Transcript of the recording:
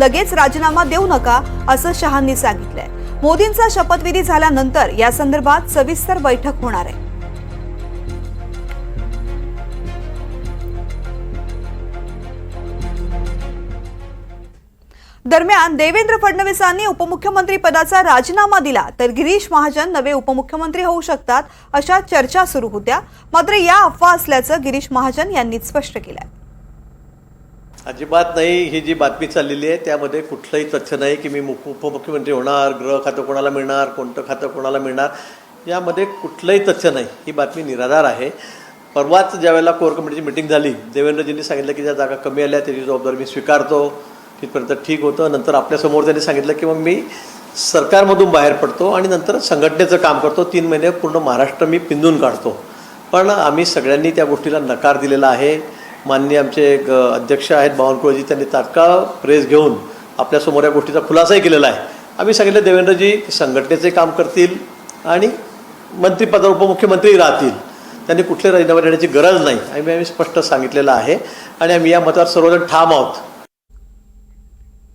लगेच राजीनामा देऊ नका असं शहांनी सांगितलंय. मोदींचा शपथविधी झाल्यानंतर या संदर्भात सविस्तर बैठक होणार आहे. दरम्यान देवेंद्र फडणवीसांनी उपमुख्यमंत्री पदाचा राजीनामा दिला तर गिरीश महाजन नवे उपमुख्यमंत्री होऊ शकतात अशा चर्चा सुरू होत्या. मात्र या अफवा असल्याचं गिरीश महाजन यांनी स्पष्ट केलंय. अजिबात नाही ही जी बातमी चाललेली आहे त्यामध्ये कुठलंही तथ्य नाही की मी मुख उपमुख्यमंत्री होणार गृह खातं कोणाला मिळणार कोणतं खातं कोणाला मिळणार यामध्ये कुठलंही तथ्य नाही. ही बातमी निराधार आहे. परवाच ज्यावेळेला कोर कमिटीची मिटिंग झाली देवेंद्रजींनी सांगितलं की ज्या जागा कमी आल्या त्याची जबाबदारी मी स्वीकारतो तिथपर्यंत ठीक होतं. नंतर आपल्यासमोर त्यांनी सांगितलं की मग मी सरकारमधून बाहेर पडतो आणि नंतर संघटनेचं काम करतो. तीन महिने पूर्ण महाराष्ट्र मी पिंजून काढतो. पण आम्ही सगळ्यांनी त्या गोष्टीला नकार दिलेला आहे. माननीय आमचे एक अध्यक्ष आहेत बावनकुळेजी त्यांनी तात्काळ प्रेस घेऊन आपल्यासमोर या गोष्टीचा खुलासाही केलेला आहे. आम्ही सांगितलं देवेंद्रजी संघटनेचे काम करतील आणि मंत्रिपदावर उपमुख्यमंत्री राहतील. त्यांनी कुठले राजीनामा देण्याची गरज नाही. आम्ही आम्ही स्पष्ट सांगितलेलं आहे. आणि आम्ही या मतावर सर्वजण ठाम आहोत.